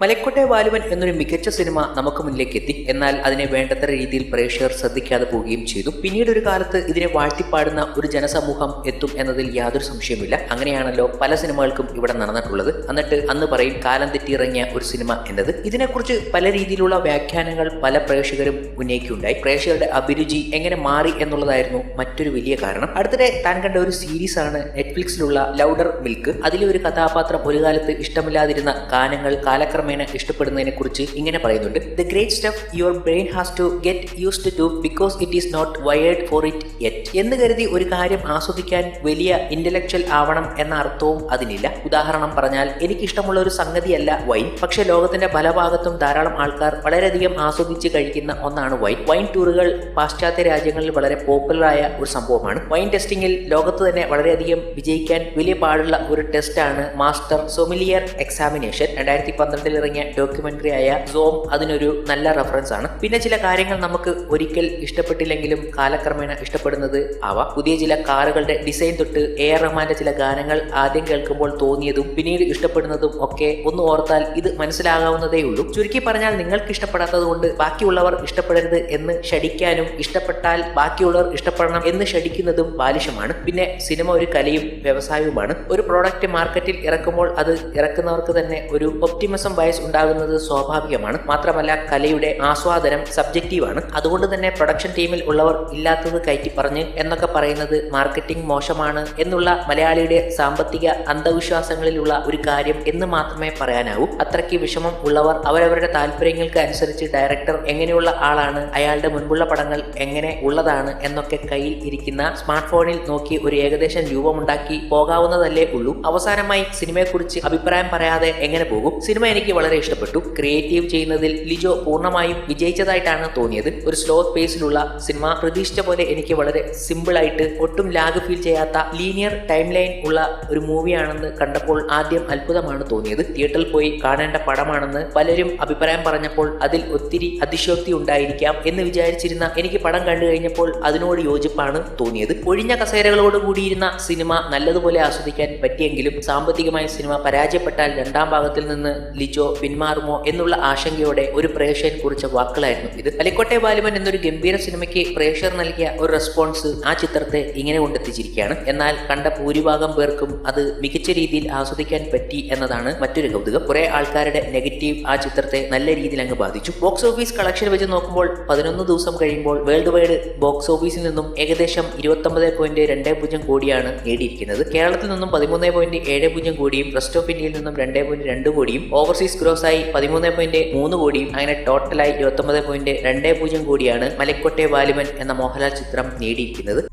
മലക്കോട്ടെ വാലുവൻ എന്നൊരു മികച്ച സിനിമ നമുക്ക് മുന്നിലേക്ക് എത്തി. എന്നാൽ അതിനെ വേണ്ടത്ര രീതിയിൽ പ്രേക്ഷകർ ശ്രദ്ധിക്കാതെ പോവുകയും ചെയ്തു. പിന്നീട് ഒരു കാലത്ത് ഇതിനെ വാഴ്ത്തിപ്പാടുന്ന ഒരു ജനസമൂഹം എത്തും എന്നതിൽ യാതൊരു സംശയമില്ല അങ്ങനെയാണല്ലോ പല സിനിമകൾക്കും ഇവിടെ നടന്നിട്ടുള്ളത്. എന്നിട്ട് അന്ന് പറയും കാലം തെറ്റിയിറങ്ങിയ ഒരു സിനിമ എന്നത്. ഇതിനെക്കുറിച്ച് പല രീതിയിലുള്ള വ്യാഖ്യാനങ്ങൾ പല പ്രേക്ഷകരും ഉന്നയിക്കുകയുണ്ടായി. പ്രേക്ഷകരുടെ അഭിരുചി എങ്ങനെ മാറി എന്നുള്ളതായിരുന്നു മറ്റൊരു വലിയ കാരണം. അടുത്തിടെ താൻ കണ്ട ഒരു സീരീസ് ആണ് നെറ്റ്ഫ്ലിക്സിലുള്ള ലൗഡർ മിൽക്ക്. അതിലെ ഒരു കഥാപാത്രം ഒരു കാലത്ത് ഇഷ്ടമില്ലാതിരുന്ന ഗാനങ്ങൾ കാലക്രമേണ ഇഷ്ടപ്പെടുന്നതിനെ കുറിച്ച് ഇങ്ങനെ പറയുന്നുണ്ട്. The great stuff your brain has to get used to because it is not wired for it yet എന്ന് കരുതി ഒരു കാര്യം ആസ്വദിക്കാൻ വലിയ ഇന്റലക്ച്വൽ ആവണം എന്ന അർത്ഥവും അതിനില്ല. ഉദാഹരണം പറഞ്ഞാൽ എനിക്കിഷ്ടമുള്ള ഒരു സംഗതിയല്ല വൈൻ പക്ഷേ ലോകത്തിന്റെ പല ഭാഗത്തും ധാരാളം ആൾക്കാർ വളരെയധികം ആസ്വദിച്ച് കഴിക്കുന്ന ഒന്നാണ് വൈൻ വൈൻ ടൂറുകൾ പാശ്ചാത്യ രാജ്യങ്ങളിൽ വളരെ പോപ്പുലറായ ഒരു സംഭവമാണ്. വൈൻ ടെസ്റ്റിംഗിൽ ലോകത്ത് തന്നെ വളരെയധികം വിജയിക്കാൻ വലിയ പാടുള്ള ഒരു ടെസ്റ്റാണ് മാസ്റ്റർ സൊമിലിയർ എക്സാമിനേഷൻ. രണ്ടായിരത്തി പന്ത്രണ്ടിൽ ഇറങ്ങിയ ഡോക്യുമെന്ററി ആയ സോം അതിനൊരു നല്ല റെഫറൻസ് ആണ്. പിന്നെ ചില കാര്യങ്ങൾ നമുക്ക് ഒരിക്കൽ ഇഷ്ടപ്പെട്ടില്ലെങ്കിലും കാലക്രമേണ ഇഷ്ടപ്പെടുന്നത് ആവാം പുതിയ ചില കാറുകളുടെ ഡിസൈൻ തൊട്ട് എ ആർ റഹ്മാന്റെ ചില ഗാനങ്ങൾ ആദ്യം കേൾക്കുമ്പോൾ തോന്നിയതും പിന്നീട് ഇഷ്ടപ്പെടുന്നതും ഒക്കെ ഒന്ന് ഓർത്താൽ ഇത് മനസ്സിലാകാവുന്നതേ ഉള്ളൂ. ചുരുക്കി പറഞ്ഞാൽ നിങ്ങൾക്ക് ഇഷ്ടപ്പെടാത്തത് കൊണ്ട് ബാക്കിയുള്ളവർ ഇഷ്ടപ്പെടരുത് എന്ന് ഷടിക്കാനും ഇഷ്ടപ്പെട്ടാൽ ബാക്കിയുള്ളവർ ഇഷ്ടപ്പെടണം എന്ന് ഷടിക്കുന്നതും ബാലിഷമാണ് പിന്നെ സിനിമ ഒരു കലയും വ്യവസായവുമാണ്. ഒരു പ്രോഡക്റ്റ് മാർക്കറ്റിൽ ഇറക്കുമ്പോൾ അത് ഇറക്കുന്നവർക്ക് തന്നെ ഒരു ഒപ്റ്റിമിസം വയസ് ഉണ്ടാകുന്നത് സ്വാഭാവികമാണ്. മാത്രമല്ല കലയുടെ ആസ്വാദനം സബ്ജക്റ്റീവാണ്. അതുകൊണ്ട് തന്നെ പ്രൊഡക്ഷൻ ടീമിൽ ഉള്ളവർ ഇല്ലാത്തത് കയറ്റി പറഞ്ഞ് എന്നൊക്കെ പറയുന്നത് മാർക്കറ്റിംഗ് മോശമാണ് എന്നുള്ള മലയാളിയുടെ സാമ്പത്തിക അന്ധവിശ്വാസങ്ങളിലുള്ള ഒരു കാര്യം എന്ന് മാത്രമേ പറയാനാവൂ. അത്രയ്ക്ക് വിഷമം ഉള്ളവർ അവരവരുടെ താല്പര്യങ്ങൾക്ക് അനുസരിച്ച് ഡയറക്ടർ എങ്ങനെയുള്ള ആളാണ് അയാളുടെ മുൻപുള്ള പടങ്ങൾ എങ്ങനെ ഉള്ളതാണ് എന്നൊക്കെ കയ്യിൽ ഇരിക്കുന്ന സ്മാർട്ട് ഫോണിൽ നോക്കി ഒരു ഏകദേശം രൂപമുണ്ടാക്കി പോകാവുന്നതല്ലേ ഉള്ളൂ. അവസാനമായി സിനിമയെക്കുറിച്ച് അഭിപ്രായം പറയാതെ എങ്ങനെ പോകും? സിനിമ എനിക്ക് വളരെ ഇഷ്ടപ്പെട്ടു. ക്രിയേറ്റീവ് ചെയ്യുന്നതിൽ ലിജോ പൂർണമായും വിജയിച്ചതായിട്ടാണ് തോന്നിയത്. ഒരു സ്ലോ പേസിലുള്ള സിനിമ പ്രതീക്ഷിച്ച പോലെ എനിക്ക് വളരെ സിമ്പിൾ ആയിട്ട് ഒട്ടും ലാഗ് ഫീൽ ചെയ്യാത്ത ലീനിയർ ടൈം ലൈൻ ഉള്ള ഒരു മൂവിയാണെന്ന് കണ്ടപ്പോൾ ആദ്യം അത്ഭുതമാണ് തോന്നിയത്. തിയേറ്ററിൽ പോയി കാണേണ്ട പടമാണെന്ന് പലരും അഭിപ്രായം പറഞ്ഞപ്പോൾ അതിൽ ഒത്തിരി അതിശോക്തി ഉണ്ടായിരിക്കാം എന്ന് വിചാരിച്ചിരുന്ന എനിക്ക് പടം കണ്ടു കഴിഞ്ഞപ്പോൾ അതിനോട് യോജിപ്പാണ് തോന്നിയത്. ഒഴിഞ്ഞ കസേരകളോട് കൂടിയിരുന്ന സിനിമ നല്ലതുപോലെ ആസ്വദിക്കാൻ പറ്റിയെങ്കിലും സാമ്പത്തികമായി സിനിമ പരാജയപ്പെട്ടാൽ രണ്ടാം ഭാഗത്തിൽ നിന്ന് ലിജോ പിന്മാറുമോ എന്നുള്ള ആശങ്കയോടെ ഒരു പ്രേക്ഷകൻ കുറിച്ച വാക്കുകളായിരുന്നു ഇത്. അലിക്കോട്ടെ ബാലുമൻ എന്നൊരു ഗംഭീര സിനിമയ്ക്ക് പ്രേക്ഷകർ നൽകിയ ഒരു റെസ്പോൺസ് ആ ചിത്രത്തെ ഇങ്ങനെ കൊണ്ടെത്തിച്ചിരിക്കുകയാണ്. എന്നാൽ കണ്ട ഭൂരിഭാഗം പേർക്കും അത് മികച്ച രീതിയിൽ ആസ്വദിക്കാൻ പറ്റി എന്നതാണ് മറ്റൊരു കൗതുകം. കുറെ ആൾക്കാരുടെ നെഗറ്റീവ് ആ ചിത്രത്തെ നല്ല രീതിയിൽ അങ്ങ് ബാധിച്ചു. ബോക്സ് ഓഫീസ് കളക്ഷൻ വെച്ച് നോക്കുമ്പോൾ പതിനൊന്ന് ദിവസം കഴിയുമ്പോൾ വേൾഡ് വൈഡ് ബോക്സ് ഓഫീസിൽ നിന്നും ഏകദേശം ഇരുപത്തൊമ്പത് പോയിന്റ് രണ്ട് പൂജ്യം കോടിയാണ് നേടിയിരിക്കുന്നത്. കേരളത്തിൽ നിന്നും പതിമൂന്ന് പോയിന്റ് ഏഴ് പൂജ്യം കോടിയും റെസ്റ്റ് ഓഫ് ഇന്ത്യയിൽ നിന്നും രണ്ട് പോയിന്റ് രണ്ട് കോടിയും ഓവർസീസ് ഗ്രോസ് ആയി പതിമൂന്ന് പോയിന്റ് മൂന്ന് കോടിയും അങ്ങനെ ടോട്ടലായി ഇരുപത്തൊമ്പത് പോയിന്റ് രണ്ട് പൂജ്യം കോടിയാണ് മലക്കോട്ടെ ബാലുമൻ എന്ന മോഹൻലാൽ ചിത്രം നേടിയിരിക്കുന്നത്.